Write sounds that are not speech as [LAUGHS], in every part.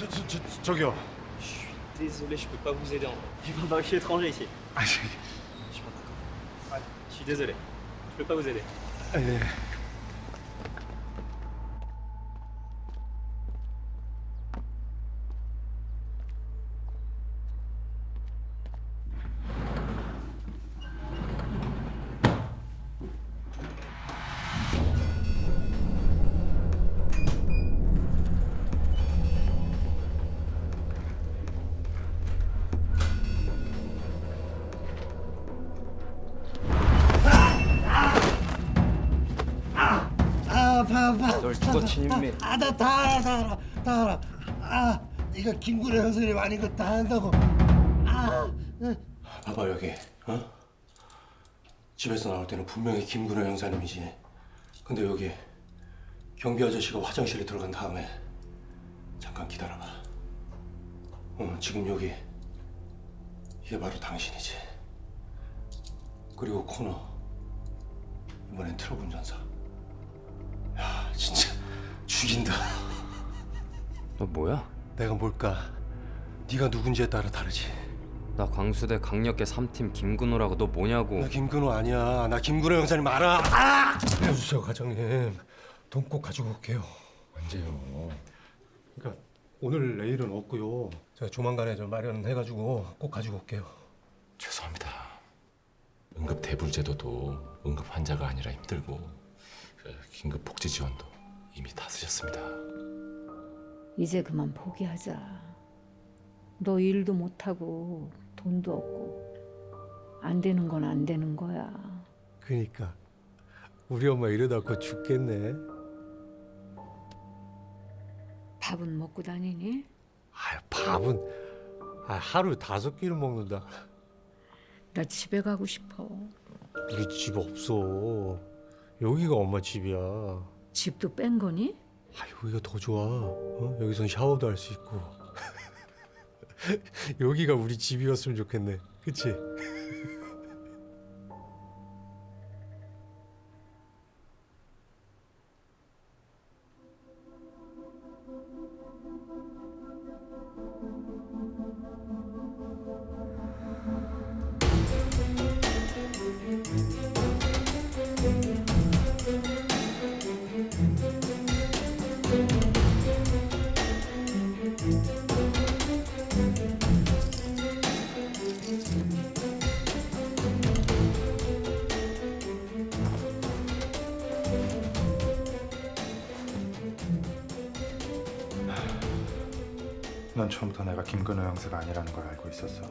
저, 저, 저기요. Désolé, je peux pas vous aider. Je parle pas, je suis étranger ici. 아니, Je suis pas d'accord. Je suis désolé. Je peux pas vous aider. 아니. 널 죽어 진입매. 아나 다 알아 다 알아 다 알아. 아 이거 김구려 형수님 아닌 거다 안다고. 아. 응. 봐봐 여기 어? 집에서 나올 때는 분명히 김근호 형사님이지 근데 여기 경비 아저씨가 화장실에 들어간 다음에 잠깐 기다려봐 어, 지금 여기 이게 바로 당신이지 그리고 코너 이번엔 트럭 운전사 야 진짜 죽인다 너 뭐야? 내가 뭘까 네가 누군지에 따라 다르지 나 광수대 강력계 3팀 김근호라고 너 뭐냐고 나 김근호 아니야. 나 김근호 형사님 알아. 아! 해주세요, 과장님. 돈 꼭 가지고 올게요. 언제요? 그러니까 오늘 내일은 없고요. 제가 조만간에 좀 마련해가지고 꼭 가지고 올게요. 죄송합니다. 응급 대불 제도도 응급 환자가 아니라 힘들고 그 긴급 복지 지원도 이미 다 쓰셨습니다. 이제 그만 포기하자. 너 일도 못하고 돈도 없고 안 되는 건 안 되는 거야. 그러니까 우리 엄마 이러다 곧 죽겠네. 밥은 먹고 다니니? 아, 밥은 아, 하루 다섯 끼를 먹는다. 나 집에 가고 싶어. 우리 집 없어. 여기가 엄마 집이야. 아, 집도 뺀 거니? 여기가 더 좋아. 어? 여기선 샤워도 할 수 있고. [LAUGHS] 여기가 우리 집이었으면 좋겠네. 그치? 넌 처음부터 내가 김근호 형사가 아니라는 걸 알고 있었어.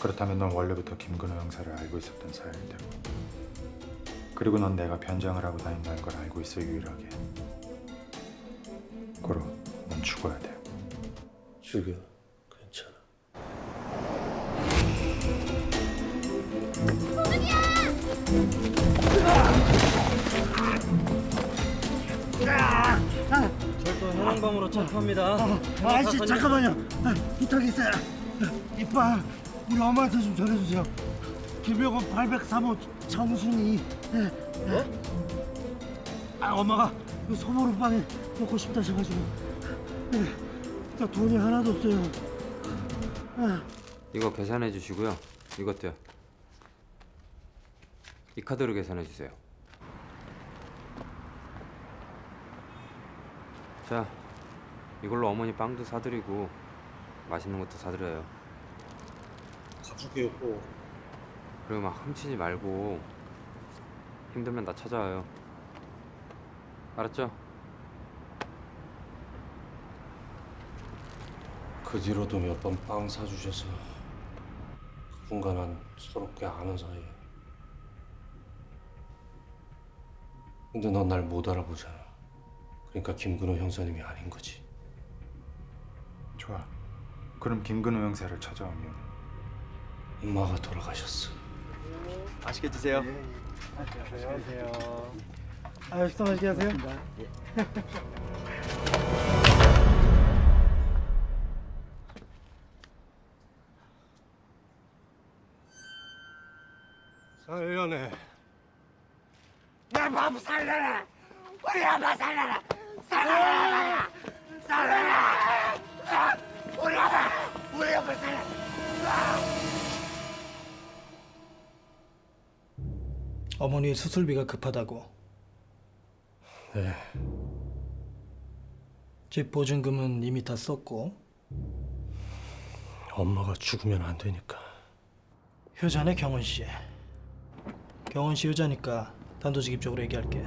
그렇다면 넌 원래부터 김근호 형사를 알고 있었던 사이일 테고. 그리고 넌 내가 변장을 하고 다닌다는 걸 알고 있어 유일하게. 고로, 넌 죽어야 돼. 죽여. 절도 현황범으로 체포합니다. 아저씨 잠깐만요. 아, 부탁 있어요. 이빨 우리 엄마한테 좀 전해주세요. 김영건 803호 정순이. 네, 네. 아 엄마가 그 소보루 빵에 먹고 싶다 하셔가지고. 네, 나 돈이 하나도 없어요. 아, 이거 계산해 주시고요 이것도요 이 카드로 계산해 주세요 자 이걸로 어머니 빵도 사드리고 맛있는 것도 사드려요 가족이요. 그리고 막 훔치지 말고 힘들면 나 찾아와요 알았죠? 그 뒤로도 몇 번 빵 사주셔서 그분과 난 서럽게 아는 사이. 근데 넌 날 못 알아보잖아. 그러니까 김근호 형사님이 아닌 거지. 좋아. 그럼 김근호 형사를 찾아오면 엄마가 돌아가셨어. 맛있게 드세요. 아 식사 맛있게 하세요. 살려내. 내밥 살려라. 우리 엄마 살려라. 살려라. 살려라. 우리야! 우리야! 우리 옆을 어머니 수술비가 급하다고 네. 집 보증금은 이미 다 썼고 엄마가 죽으면 안 되니까. 효자네 경원 씨. 경원 씨 효자니까 단도직입적으로 얘기할게.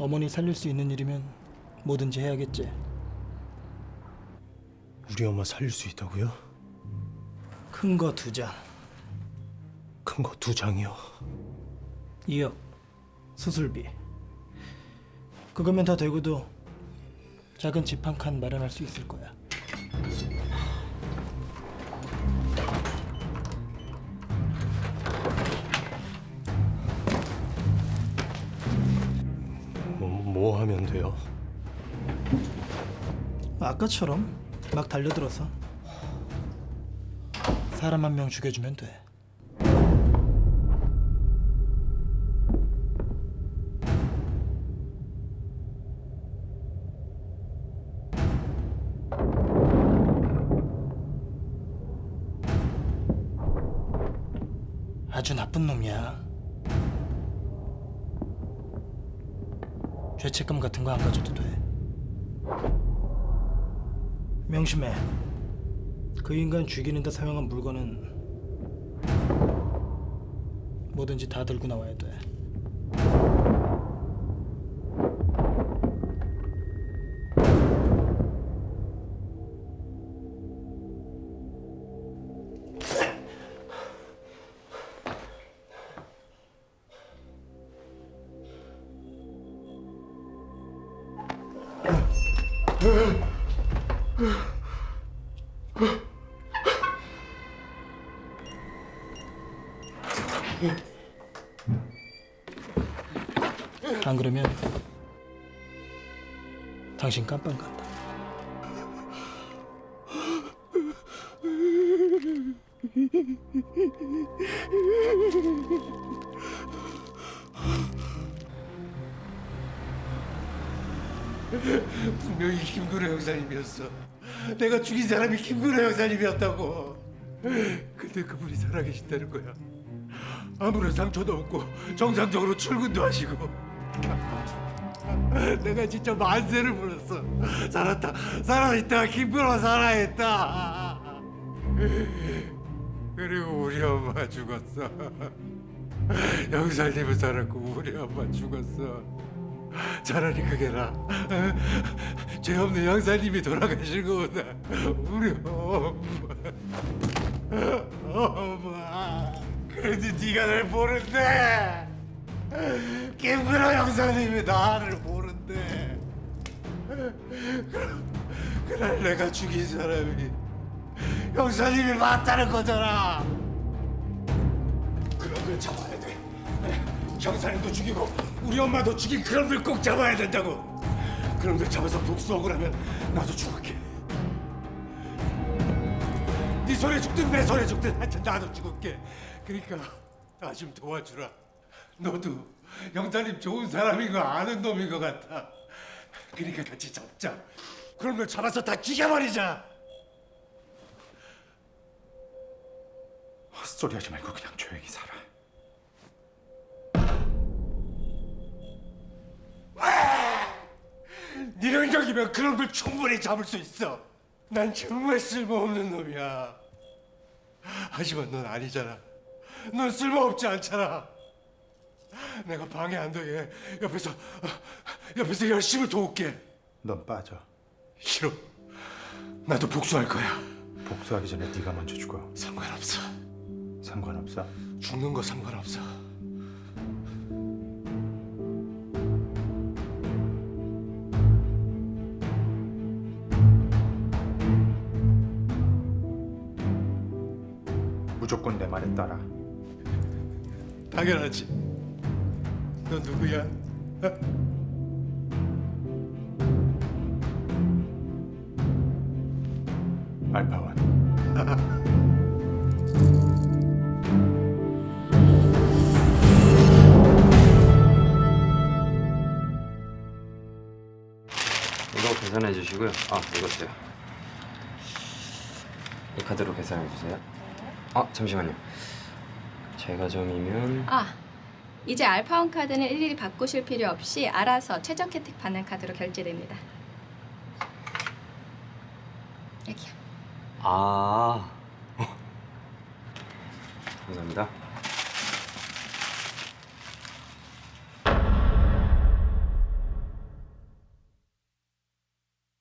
어머니 살릴 수 있는 일이면 뭐든지 해야겠지. 우리 엄마 살릴 수 있다고요? 큰 거 두 장, 큰 거 두 장이요. 2억 수술비. 그거면 다 되고도 작은 집 한 칸 마련할 수 있을 거야. 뭐, 뭐 하면 돼요? 아까처럼 막 달려들어서 사람 한 명 죽여주면 돼. 아주 나쁜 놈이야. 죄책감 같은 거 안 가져도 돼. 명심해. 그 인간 죽이는 데 사용한 물건은 뭐든지 다 들고 나와야 돼. [LAUGHS] 안 그러면 당신 깜빵 간다. [LAUGHS] 분명히 김근호 형사님이었어. 내가 죽인 사람이 김근호 형사님이었다고. 근데 그분이 살아계신다는 거야. 아무런 상처도 없고 정상적으로 출근도 하시고. [LAUGHS] 내가 진짜 만세를 불렀어. 살았다, 살아있다, 김근호 살아있다. 그리고 우리 엄마 죽었어. [LAUGHS] 형사님은 살았고 우리 엄마 죽었어. 차라리 그게 나. 죄 없는 형사님이 돌아가신 거보다 우리 엄마. 엄마. 그래도 네가 날 모른대. 김근호 형사님이 나를. 그럼 그날 내가 죽인 사람이 형사님이 맞다는 거잖아. 그런 걸 잡아야 돼. 형사님도 죽이고 우리 엄마도 죽인 그런 걸꼭 잡아야 된다고. 걸 잡아서 복수하고 나면 나도 죽을게. 네 손에 죽든 내 손에 죽든 하여튼 나도 죽을게. 그러니까 나 좀 도와주라. 너도 형사님 좋은 사람인 거 아는 놈인 것 같아. 그러니까 같이 잡자. 걸 잡아서 다 죽여버리자. 헛소리 하지 말고 그냥 조용히 살아. 네 능력이면 그런 걸 충분히 잡을 수 있어. 난 정말 쓸모없는 놈이야. 하지만 넌 아니잖아. 넌 쓸모없지 않잖아. 내가 방해 안 되게 옆에서 옆에서 열심히 도울게. 넌 빠져. 싫어. 나도 복수할 거야. 복수하기 전에 네가 먼저 죽어. 상관없어. 상관없어. 죽는 거 상관없어. 무조건 내 말에 따라. 당연하지. 너 누구야? 알파원. 이거 계산해 주시고요. 아 이것도요. 이 카드로 계산해 주세요. 아 잠시만요. 제가 점이면 아, 이제 알파원 카드는 일일이 바꾸실 필요 없이 알아서 최적 혜택 받는 카드로 결제됩니다. 여기요. 아. [LAUGHS] 감사합니다.